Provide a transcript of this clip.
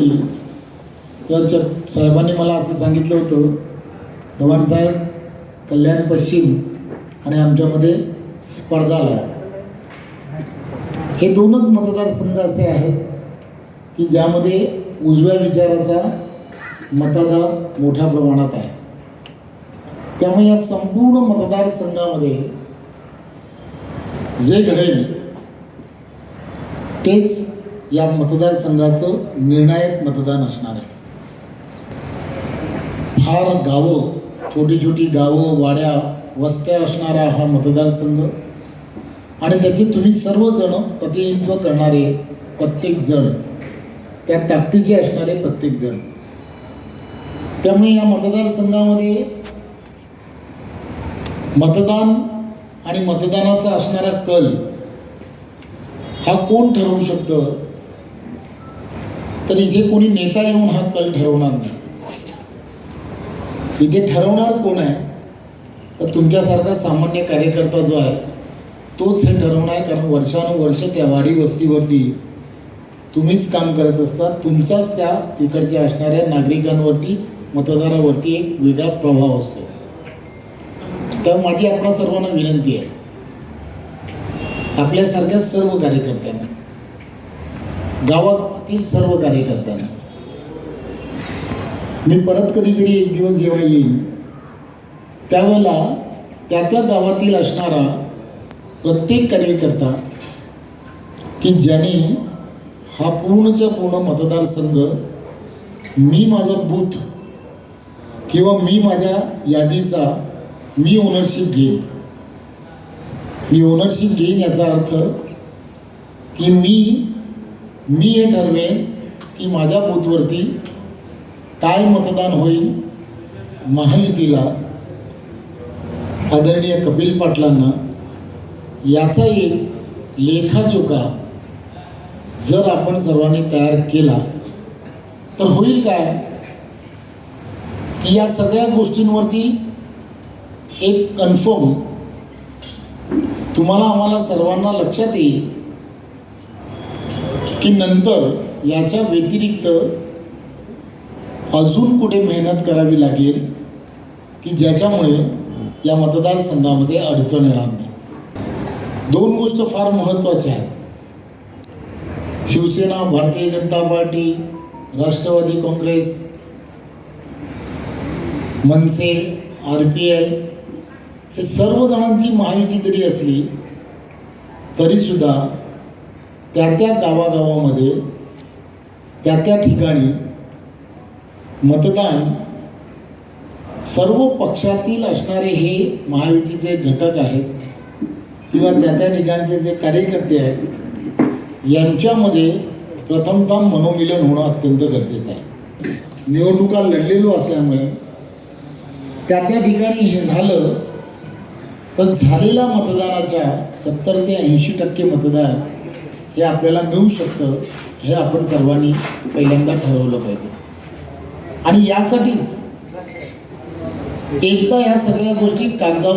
होती तेव्हा साहेबांनी मला असं सांगितलं होतं चव्हाण साहेब कल्याण पश्चिम आणि आमच्यामध्ये स्पर्धा लावा हे दोनच मतदारसंघ असे आहेत की ज्यामध्ये उजव्या विचाराचा मतदार मोठ्या प्रमाणात आहे. त्यामुळे या संपूर्ण मतदारसंघामध्ये जे घडेल तेच या मतदारसंघाचं निर्णायक मतदान असणार आहे. फार गावं छोटी छोटी गावं वाड्या वस्त्या असणारा हा मतदारसंघ. आणि त्याचे तुम्ही सर्वजण प्रतिनिधित्व करणारे प्रत्येक जण त्या ताकदीचे असणारे प्रत्येक जण. त्यामुळे या मतदारसंघामध्ये मतदान आणि मतदानाचा असणारा कल हा कोण ठरवू शकतं? तर इथे कोणी नेता येऊन हा कल ठरवणार नाही. इथे ठरवणार कोण आहे? तर तुमच्यासारखा सामान्य कार्यकर्ता जो आहे तोच हे ठरवणार आहे कारण वर्षानुवर्ष त्या वाडी वस्तीवरती तुम्हीच काम करत असता तुमचाच त्या तिकडच्या असणाऱ्या नागरिकांवरती मतदारावरती एक वेगळा प्रभाव असतो. तर माझी आपणा सर्वांना विनंती आहे आपल्यासारख्या सर्व कार्यकर्त्यांना गावातील सर्व कार्यकर्त्यांना. मी परत कधीतरी एक दिवस जेव्हा येईन त्यावेळेला त्या त्या गावातील असणारा प्रत्येक कार्यकर्ता की ज्याने हा पूर्णच्या पूर्ण मतदारसंघ मी माझं बूथ किंवा मी माझ्या यादीचा मी ओनरशिप घेईन. मी ओनरशिप घेईन याचा अर्थ की मी मी हे ठरवेन की माझ्या बूथवरती काय मतदान होईल महायुतीला आदरणीय कपिल पाटलांना. याचा एक लेखाजोखा जर आपण सर्वांनी तयार केला तर होईल काय? की या सगळ्या गोष्टींवरती एक कन्फर्म तुम्हाला आम्हाला सर्वांना लक्षात येईल. की नंतर याच्या व्यतिरिक्त अजून कुठे मेहनत करावी लागेल की ज्याच्यामुळे या मतदारसंघामध्ये अडचण येणार नाही? दोन गोष्ट फार महत्त्वाच्या आहेत Shivsena Bharatiya Janata party Rashtrawadi Congress MNS R P I हे सर्व जणांची महायुती जरी असली तरीसुद्धा त्या त्या गावागावामध्ये त्या त्या ठिकाणी मतदान सर्व पक्षातील असणारे हे महायुतीचे घटक आहेत किंवा त्या त्या ठिकाणचे जे कार्यकर्ते आहेत यांच्यामध्ये प्रथमतः मनोमिलन होणं अत्यंत गरजेचं आहे. निवडणुका लढलेलो असल्यामुळे त्या त्या ठिकाणी हे झालं तर झालेल्या मतदानाच्या सत्तर ते ऐंशी टक्के मतदान हे आपल्याला मिळू शकतं हे आपण सर्वांनी पहिल्यांदा ठरवलं पाहिजे. आणि यासाठीच एकदा या सगळ्या गोष्टी कागदावर